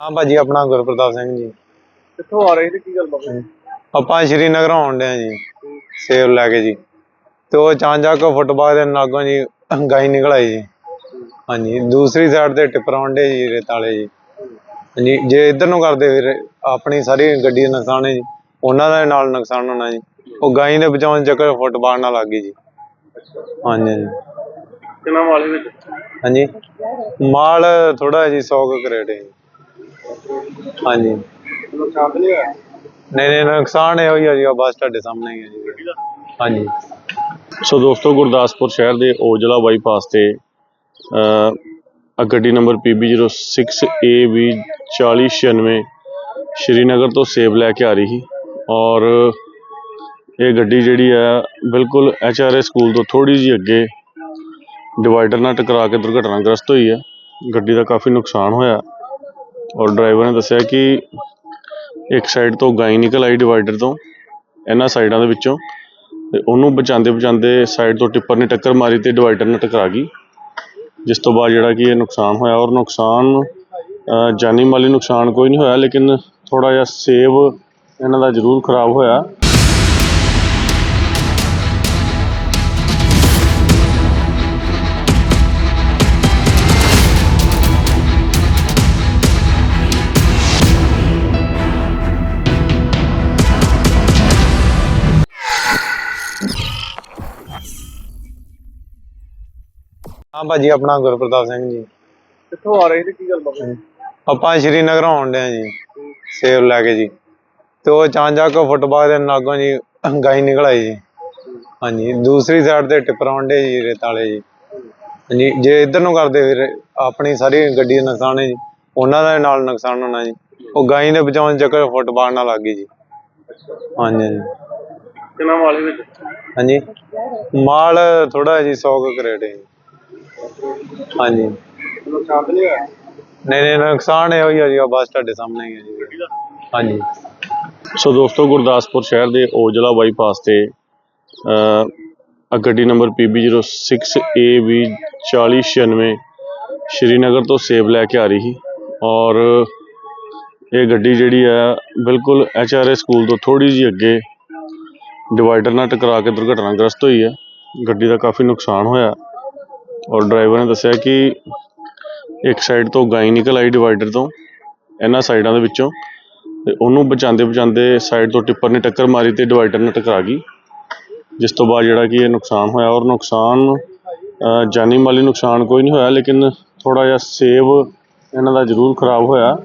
ਹਾਂ ਭਾਜੀ ਆਪਣਾ ਗੁਰਪ੍ਰਤਾਪ ਸਿੰਘ ਜੀ। ਕਿੱਥੋਂ ਆ ਰਹੇ ਸੀ ਕੀ ਗੱਲ ਬਾਤ ਆਪਾਂ ਸ਼੍ਰੀਨਗਰ ਆਉਣ ਡਿਆ ਜੀ ਸੇਬ ਲੈ ਕੇ ਜੀ। ਤੇ ਉਹ ਚਾਂਜਕ ਫੁੱਟਬਾਲ ਦੇ ਨਾਗੋਂ ਜੀ ਗਾਈ ਨਿਕਲ ਆਈ ਜੀ। ਹਾਂਜੀ ਦੂਸਰੀ ਸਾਈਡ ਤੇ ਟਿੱਪਰ ਆਉਂਦੇ ਜੀ ਰੇਤ ਵਾਲੇ ਜੀ। ਹਾਂਜੀ ਜੇ ਇੱਧਰ ਨੂੰ ਕਰਦੇ ਫਿਰ ਆਪਣੀ ਸਾਰੀ ਗੱਡੀ ਦਾ ਨੁਕਸਾਨ ਹੈ ਜੀ। ਉਹਨਾਂ ਦਾ ਨਾਲ ਨੁਕਸਾਨ ਹੋਣਾ ਜੀ। ਉਹ ਗਾਈ ਦੇ ਬਚਾਉਣ ਚੱਕਰ ਫੁੱਟਬਾਲ ਨਾਲ ਲੱਗ ਗਈ ਜੀ। ਹਾਂਜੀ ਹਾਂਜੀ। ਕਿੰਨਾ ਮਾਲ ਵਿੱਚ? ਹਾਂਜੀ। ਮਾਲ ਥੋੜਾ ਜੀ 100 ਕੁ ਕਰੇਟ ਹੈ ਜੀ। ਹਾਂਜੀ। ਨੁਕਸਾਨ ਤਾਂ ਨਹੀਂ ਹੋਇਆ? ਨਹੀਂ ਨਹੀਂ ਨੁਕਸਾਨ ਇਹੋ ਹੀ ਆ ਜੀ ਉਹ ਬਸ ਤੁਹਾਡੇ ਸਾਹਮਣੇ ਹੀ ਹੈ ਜੀ। ਹਾਂਜੀ। ਸੋ ਦੋਸਤੋ ਗੁਰਦਾਸਪੁਰ ਸ਼ਹਿਰ ਦੇ ਔਜਲਾ ਬਾਈਪਾਸ ਤੇ ਅ, ਗੱਡੀ ਨੰਬਰ PB06AB 4096 ਸ਼੍ਰੀਨਗਰ ਤੋਂ ਸੇਬ ਲੈ ਕੇ ਆ ਰਹੀ ਸੀ। ਔਰ ਇਹ ਗੱਡੀ ਜਿਹੜੀ ਹੈ ਬਿਲਕੁਲ HRA ਸਕੂਲ ਤੋਂ ਥੋੜੀ ਜਿਹੀ ਅੱਗੇ ਡਿਵਾਈਡਰ ਨਾਲ ਟਕਰਾ ਕੇ ਦੁਰਘਟਨਾਗ੍ਰਸਤ ਹੋਈ ਹੈ ਗੱਡੀ ਦਾ ਕਾਫੀ ਨੁਕਸਾਨ ਹੋਇਆ। ਔਰ ਡਰਾਈਵਰ ਨੇ ਦੱਸਿਆ ਕਿ ਇੱਕ ਸਾਈਡ ਤੋਂ ਗਾਈ ਨਿਕਲ ਆਈ ਡਿਵਾਈਡਰ ਤੋਂ, ਇਹਨਾਂ ਸਾਈਡਾਂ ਦੇ ਵਿੱਚੋਂ। ਤੇ ਉਹਨੂੰ ਬਚਾਉਂਦੇ ਬਚਾਉਂਦੇ ਸਾਈਡ ਤੋਂ ਟਿੱਪਰ ਨੇ ਟੱਕਰ ਮਾਰੀ ਤੇ ਡਿਵਾਈਡਰ ਨਾਲ ਟਕਰਾ ਗਈ। ਜਿਸ ਤੋਂ ਬਾਅਦ ਜਿਹੜਾ ਕਿ ਇਹ ਨੁਕਸਾਨ ਹੋਇਆ ਔਰ ਨੁਕਸਾਨ ਜਾਨੀ ਮਾਲੀ ਨੁਕਸਾਨ ਕੋਈ ਨਹੀਂ ਹੋਇਆ, ਲੇਕਿਨ ਥੋੜਾ ਜਿਹਾ ਸੇਬ ਇਹਨਾਂ ਦਾ ਜ਼ਰੂਰ ਖਰਾਬ ਹੋਇਆ। ਹਾਂ ਭਾਜੀ ਆਪਣਾ ਗੁਰਪ੍ਰਤਾਪ ਸਿੰਘ ਜੀ। ਕਿੱਥੋਂ ਆ ਰਹੇ ਸੀ? ਕੀ ਗੱਲ ਬਾਤ ਆਪਾਂ ਸ਼੍ਰੀਨਗਰ ਆਉਣ ਡਿਆ ਜੀ ਸੇਬ ਲੈ ਕੇ ਜੀ। ਤੇ ਉਹ ਚਾਂਜਕ ਫੁੱਟਬਾਲ ਦੇ ਨਾਗੋਂ ਜੀ ਗਾਈ ਨਿਕਲ ਆਈ ਜੀ। ਹਾਂਜੀ ਦੂਸਰੀ ਸਾਈਡ ਤੇ ਟਿੱਪਰ ਆਉਂਦੇ ਜੀ ਰੇਤ ਵਾਲੇ ਜੀ। ਹਾਂਜੀ ਜੇ ਇੱਧਰ ਨੂੰ ਕਰਦੇ ਫਿਰ ਆਪਣੀ ਸਾਰੀ ਗੱਡੀ ਦਾ ਨੁਕਸਾਨ ਹੈ ਜੀ। ਉਹਨਾਂ ਦਾ ਨਾਲ ਨੁਕਸਾਨ ਹੋਣਾ ਜੀ। ਉਹ ਗਾਈ ਦੇ ਬਚਾਉਣ ਚੱਕਰ ਫੁੱਟਬਾਲ ਨਾਲ ਲੱਗ ਗਈ ਜੀ। ਹਾਂਜੀ ਹਾਂਜੀ। ਕਿੰਨਾ ਮਾਲ ਵਿੱਚ? ਹਾਂਜੀ ਮਾਲ ਥੋੜਾ ਜੀ 100 ਕੁ ਕਰੇਟ ਹੈ ਜੀ। ਹਾਂਜੀ। ਨੁਕਸਾਨ ਤਾਂ ਨਹੀਂ ਹੋਇਆ ਨਹੀਂ ਨਹੀਂ ਨੁਕਸਾਨ ਇਹੋ ਹੀ ਆ ਜੀ ਉਹ ਬਸ ਤੁਹਾਡੇ ਸਾਹਮਣੇ ਹੀ ਹੈ ਜੀ। ਹਾਂਜੀ। ਸੋ ਦੋਸਤੋ ਗੁਰਦਾਸਪੁਰ ਸ਼ਹਿਰ ਦੇ ਔਜਲਾ ਬਾਈਪਾਸ ਤੇ ਅ, ਗੱਡੀ ਨੰਬਰ PB06AB 4096 ਸ਼੍ਰੀਨਗਰ ਤੋਂ ਸੇਬ ਲੈ ਕੇ ਆ ਰਹੀ ਸੀ। ਔਰ ਇਹ ਗੱਡੀ ਜਿਹੜੀ ਹੈ ਬਿਲਕੁਲ HRA ਸਕੂਲ ਤੋਂ ਥੋੜੀ ਜਿਹੀ ਅੱਗੇ ਡਿਵਾਈਡਰ ਨਾਲ ਟਕਰਾ ਕੇ ਦੁਰਘਟਨਾਗ੍ਰਸਤ ਹੋਈ ਹੈ ਗੱਡੀ ਦਾ ਕਾਫੀ ਨੁਕਸਾਨ ਹੋਇਆ। ਔਰ ਡਰਾਈਵਰ ਨੇ ਦੱਸਿਆ ਕਿ ਇੱਕ ਸਾਈਡ ਤੋਂ ਗਾਈ ਨਿਕਲ ਆਈ ਡਿਵਾਈਡਰ ਤੋਂ, ਇਹਨਾਂ ਸਾਈਡਾਂ ਦੇ ਵਿੱਚੋਂ। ਤੇ ਉਹਨੂੰ ਬਚਾਉਂਦੇ ਬਚਾਉਂਦੇ ਸਾਈਡ ਤੋਂ ਟਿੱਪਰ ਨੇ ਟੱਕਰ ਮਾਰੀ ਤੇ ਡਿਵਾਈਡਰ ਨਾਲ ਟਕਰਾ ਗਈ। ਜਿਸ ਤੋਂ ਬਾਅਦ ਜਿਹੜਾ ਕਿ ਇਹ ਨੁਕਸਾਨ ਹੋਇਆ ਔਰ ਨੁਕਸਾਨ ਜਾਨੀ ਮਾਲੀ ਨੁਕਸਾਨ ਕੋਈ ਨਹੀਂ ਹੋਇਆ, ਲੇਕਿਨ ਥੋੜਾ ਜਿਹਾ ਸੇਬ ਇਹਨਾਂ ਦਾ ਜ਼ਰੂਰ ਖਰਾਬ ਹੋਇਆ।